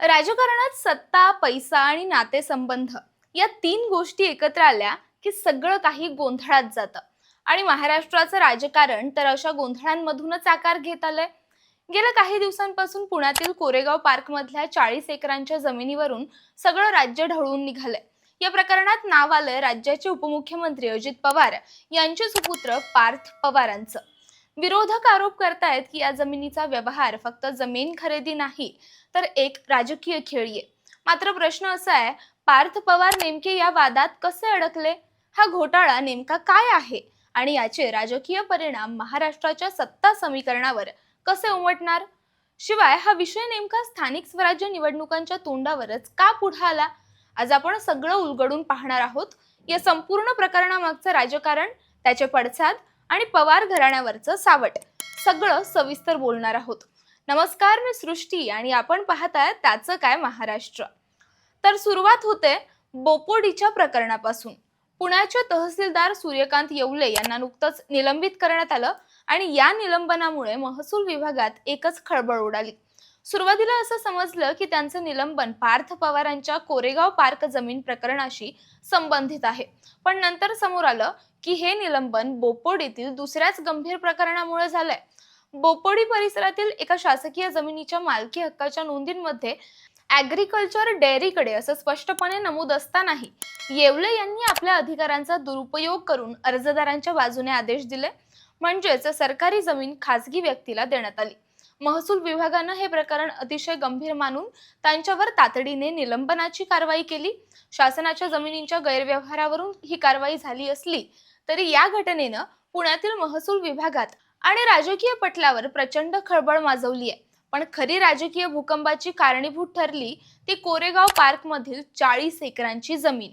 राजकारणात सत्ता पैसा आणि नातेसंबंध या तीन गोष्टी एकत्र आल्या की सगळं काही गोंधळात जातं. आणि महाराष्ट्राचं राजकारण तर अशा गोंधळांमधूनच आकार घेत आलंय. गेल्या काही दिवसांपासून पुण्यातील कोरेगाव पार्क मधल्या चाळीस एकरांच्या जमिनीवरून सगळं राज्य ढळून निघालंय. या प्रकरणात नाव आलंय राज्याचे उपमुख्यमंत्री अजित पवार यांचे सुपुत्र पार्थ पवारांचं. विरोधक आरोप करतायत की या जमिनीचा व्यवहार फक्त जमीन खरेदी नाही तर एक राजकीय खेळी आहे मात्र प्रश्न असा आहे पार्थ पवार नेमके या वादात कसे अडकले? हा घोटाळा नेमका काय आहे? आणि याचे राजकीय परिणाम महाराष्ट्राच्या सत्ता समीकरणावर कसे उमटणार? शिवाय हा विषय नेमका स्थानिक स्वराज्य निवडणुकांच्या तोंडावरच का पुढे आला? आज आपण सगळं उलगडून पाहणार आहोत. या संपूर्ण प्रकरणामागचं राजकारण त्याचे पडसाद आणि पवार घराण्यावरचं सावट. सगळं सविस्तर बोलणार आहोत. नमस्कार मी सृष्टी आणि आपण पाहताय त्याचं काय महाराष्ट्र. तर सुरुवात होते बोपोडीच्या प्रकरणापासून. पुण्याचे तहसीलदार सूर्यकांत येवले यांना नुकतंच निलंबित करण्यात आलं आणि या निलंबनामुळे महसूल विभागात एकच खळबळ उडाली. सुरुवातीला असं समजलं की त्यांचं निलंबन पार्थ पवारांच्या कोरेगाव पार्क जमीन प्रकरणाशी संबंधित आहे. पण नंतर समोर आलं की हे निलंबन बोपोडीतील दुसऱ्याच गंभीर प्रकरणामुळे झालंय. बोपोडी परिसरातील एका शासकीय जमिनीच्या मालकी हक्काच्या नोंदींमध्ये ॲग्रिकल्चर डेअरीकडे असं स्पष्टपणे नमूद असतानाही येवले यांनी आपल्या अधिकारांचा दुरुपयोग करून अर्जदारांच्या बाजूने आदेश दिले. म्हणजेच सरकारी जमीन खासगी व्यक्तीला देण्यात आली. महसूल विभागानं हे प्रकरण अतिशय गंभीर मानून त्यांच्यावर तातडीने निलंबनाची कारवाई केली. शासनाच्या जमिनींच्या गैरव्यवहारावरून ही कारवाई झाली असली तरी या घटनेनं पुण्यातील महसूल विभागात आणि राजकीय पटलावर प्रचंड खळबळ माजवली आहे. पण खरी राजकीय भूकंपाची कारणीभूत ठरली ती कोरेगाव पार्कमधील चाळीस एकरांची जमीन.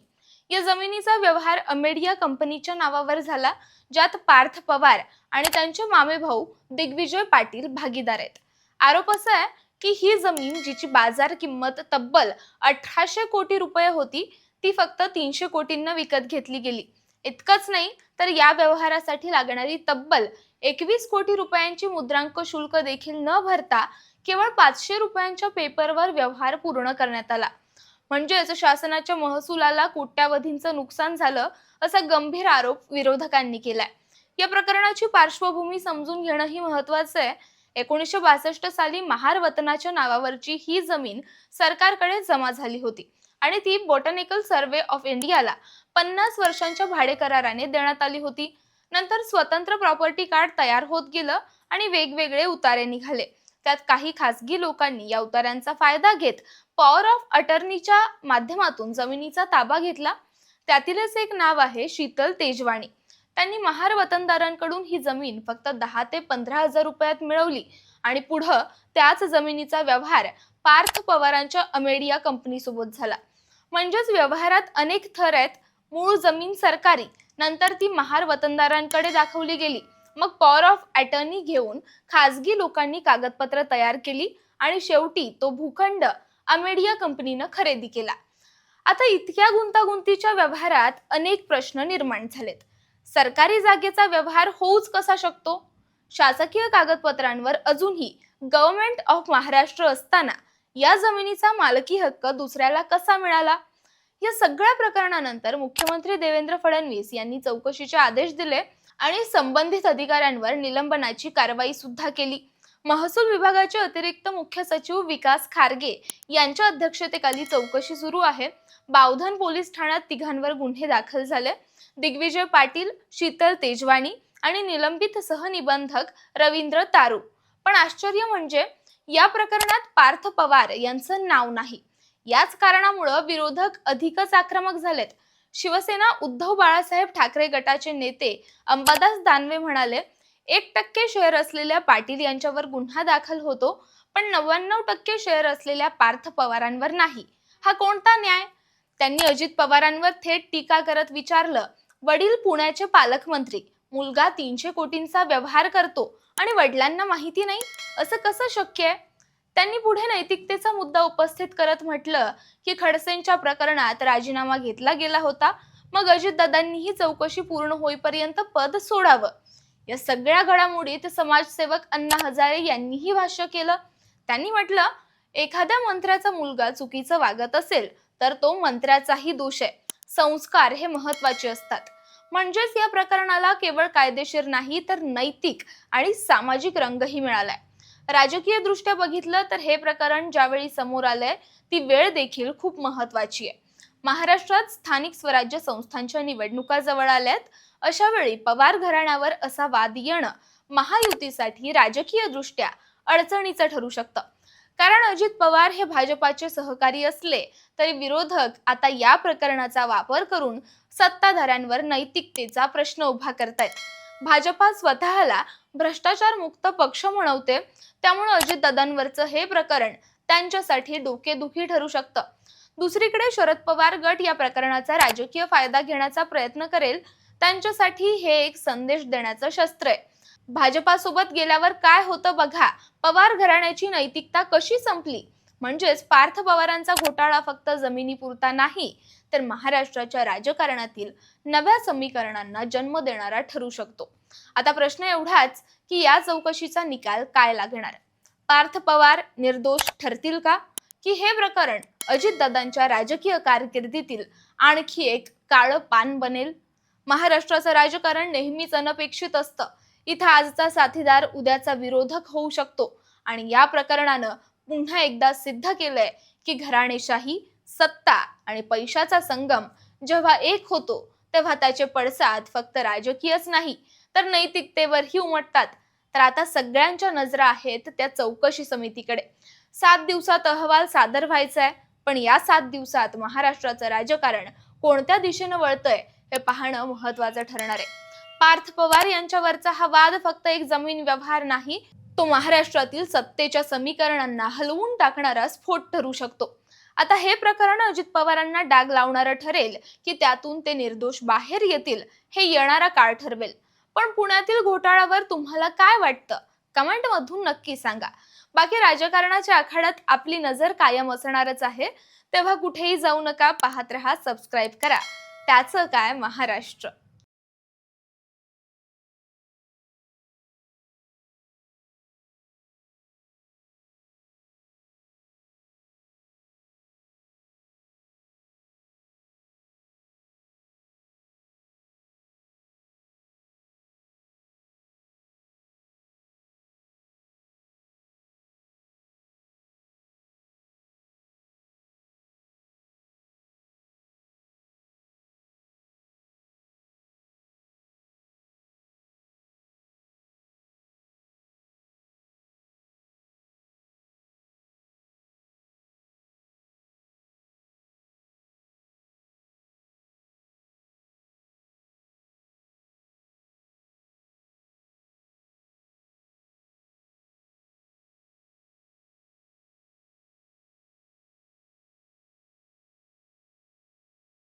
या जमिनीचा व्यवहार अमेडिया कंपनीच्या नावावर झाला ज्यात पार्थ पवार आणि त्यांचे मामे भाऊ दिग्विजय पाटील भागीदार आहेत. आरोप असा आहे की ही जमीन जिची बाजार किंमत तब्बल अठराशे कोटी रुपये होती ती फक्त तीनशे कोटींना विकत घेतली गेली. इतकंच नाही तर या व्यवहारासाठी लागणारी तब्बल एकवीस कोटी रुपयांची मुद्रांक शुल्क देखील न भरता केवळ पाचशे रुपयांच्या पेपरवर व्यवहार पूर्ण करण्यात आला. म्हणजेच शासनाच्या महसुलाला कोट्यावधींचं नुकसान झालं असा गंभीर आरोप विरोधकांनी केलाय. या प्रकरणाची पार्श्वभूमी समजून घेणंही महत्वाचं आहे. एकोणीसशे बासष्ट साली महार वतनाच्या नावावरची ही जमीन सरकारकडे जमा झाली होती आणि ती बॉटनिकल सर्वे ऑफ इंडियाला पन्नास वर्षांच्या भाडे कराराने देण्यात आली होती. नंतर स्वतंत्र प्रॉपर्टी कार्ड तयार होत गेलं आणि वेगवेगळे उतारे निघाले. त्यात काही खासगी लोकांनी या उतार्यांचा फायदा घेत पॉवर ऑफ अटर्नीच्या माध्यमातून जमिनीचा ताबा घेतला. त्यातीलच एक नाव आहे शीतल तेजवाणी. त्यांनी महार वतनदारांकडून ही जमीन फक्त दहा ते पंधरा हजार रुपयात मिळवली आणि पुढं त्याच जमिनीचा व्यवहार पार्थ पवारांच्या अमेडिया कंपनीसोबत झाला. म्हणजेच व्यवहारात अनेक थर आहेत. मूळ जमीन सरकारी नंतर ती महार वतनदारांकडे दाखवली गेली. मग पॉवर ऑफ अटर्नी घेऊन खासगी लोकांनी कागदपत्र तयार केली आणि शेवटी तो भूखंड अमेडिया कंपनीनं खरेदी केला. आता इतक्या गुंतागुंतीच्या व्यवहारात अनेक प्रश्न निर्माण झालेत. सरकारी जागेचा व्यवहार होऊच कसा शकतो? शासकीय कागदपत्रांवर अजूनही गव्हर्नमेंट ऑफ महाराष्ट्र असताना या जमिनीचा मालकी हक्क दुसऱ्याला कसा मिळाला? या सगळ्या प्रकरणानंतर मुख्यमंत्री देवेंद्र फडणवीस यांनी चौकशीचे आदेश दिले आणि संबंधित अधिकाऱ्यांवर निलंबनाची कारवाई सुद्धा केली. महसूल विभागाचे अतिरिक्त मुख्य सचिव विकास खारगे यांच्या अध्यक्षतेखाली चौकशी सुरू आहे. बावधन पोलीस ठाण्यात तिघांवर गुन्हे दाखल झाले. दिग्विजय पाटील शीतल तेजवाणी आणि निलंबित सहनिबंधक रवींद्र तारू. पण आश्चर्य म्हणजे या प्रकरणात पार्थ पवार यांचं नाव नाही. याच कारणामुळं विरोधक अधिकच आक्रमक झालेत. शिवसेना उद्धव बाळासाहेब ठाकरे गटाचे नेते अंबादास दानवे म्हणाले एक टक्के शेअर असलेल्या पाटील यांच्यावर गुन्हा दाखल होतो पण नव्याण्णव टक्के शेअर असलेल्या पार्थ पवारांवर नाही. हा कोणता न्याय? त्यांनी अजित पवारांवर थेट टीका करत विचारलं वडील पुण्याचे पालकमंत्री मुलगा तीनशे कोटींचा व्यवहार करतो आणि वडिलांना माहिती नाही असं कसं शक्य आहे? त्यांनी पुढे नैतिकतेचा मुद्दा उपस्थित करत म्हटलं की खडसेंच्या प्रकरणात राजीनामा घेतला गेला होता. मग अजितदादांनीही चौकशी पूर्ण होईपर्यंत पद सोडावं. या सगळ्या घडामोडीत समाजसेवक अण्णा हजारे यांनीही भाष्य केलं. त्यांनी म्हटलं एखाद्या मंत्र्याचा मुलगा चुकीचं वागत असेल तर तो मंत्र्याचाही दोष आहे. संस्कार हे महत्त्वाचे असतात. म्हणजेच या प्रकरणाला केवळ कायदेशीर नाही तर नैतिक आणि सामाजिक रंगही मिळालाय. राजकीय दृष्ट्या बघितलं तर हे प्रकरण ज्यावेळी समोर आलंय ती वेळ देखील खूप महत्वाची आहे. महाराष्ट्रात स्थानिक स्वराज्य संस्थांच्या निवडणुका जवळ आल्यात. अशा वेळी पवार घराण्यावर असा वाद येणं महायुतीसाठी राजकीय दृष्ट्या अडचणीचं ठरू शकतं. कारण अजित पवार हे भाजपाचे सहकारी असले तरी विरोधक आता या प्रकरणाचा वापर करून सत्ताधाऱ्यांवर नैतिकतेचा प्रश्न उभा करतायत. भाजपा स्वतःला भ्रष्टाचार मुक्त पक्ष म्हणवते त्यामुळे अजितदादांवरचं हे प्रकरण त्यांच्यासाठी डोकेदुखी ठरू शकतं. दुसरीकडे शरद पवार गट या प्रकरणाचा राजकीय फायदा घेण्याचा प्रयत्न करेल त्यांच्यासाठी हे एक संदेश देण्याचं शस्त्र आहे. भाजपासोबत गेल्यावर काय होतं बघा पवार घराण्याची नैतिकता कशी संपली? म्हणजेच पार्थ पवारांचा घोटाळा फक्त जमिनीपुरता नाही तर महाराष्ट्राच्या राजकारणातील नव्या समीकरणांना जन्म देणारा ठरू शकतो. आता प्रश्न एवढाच की या चौकशीचा निकाल काय लागणार पार्थ पवार निर्दोष ठरतील का? की हे प्रकरण अजितदादांच्या राजकीय कारकिर्दीतील आणखी एक काळं पान बनेल? महाराष्ट्राचं राजकारण नेहमीच अनपेक्षित असतं. इथं आजचा साथीदार उद्याचा विरोधक होऊ शकतो. आणि या प्रकरणानं पुन्हा एकदा सिद्ध केलंय की घराणेशाही सत्ता आणि पैशाचा संगम जेव्हा एक होतो तेव्हा त्याचे पडसाद फक्त राजकीयच नाही तर नैतिकतेवरही उमटतात. तर आता सगळ्यांच्या नजरा आहेत त्या चौकशी समितीकडे. सात दिवसात अहवाल सादर व्हायचा आहे पण या सात दिवसात महाराष्ट्राचं राजकारण कोणत्या दिशेनं वळतंय हे पाहणं महत्वाचं ठरणार आहे. पार्थ पवार यांच्यावरचा हा वाद फक्त एक जमीन व्यवहार नाही तो महाराष्ट्रातील सत्तेच्या समीकरणांना हलवून टाकणारा स्फोट ठरू शकतो. आता हे प्रकरण अजित पवारांना डाग लावणारं ठरेल की त्यातून ते निर्दोष बाहेर येतील हे येणारा काळ ठरवेल. पण पुण्यातील घोटाळ्यावर तुम्हाला काय वाटतं? कमेंट मधून नक्की सांगा. बाकी राजकारणाच्या आखाड्यात आपली नजर कायम असणारच आहे. तेव्हा कुठेही जाऊ नका पाहत रहा सबस्क्राईब करा. त्याचं काय महाराष्ट्र?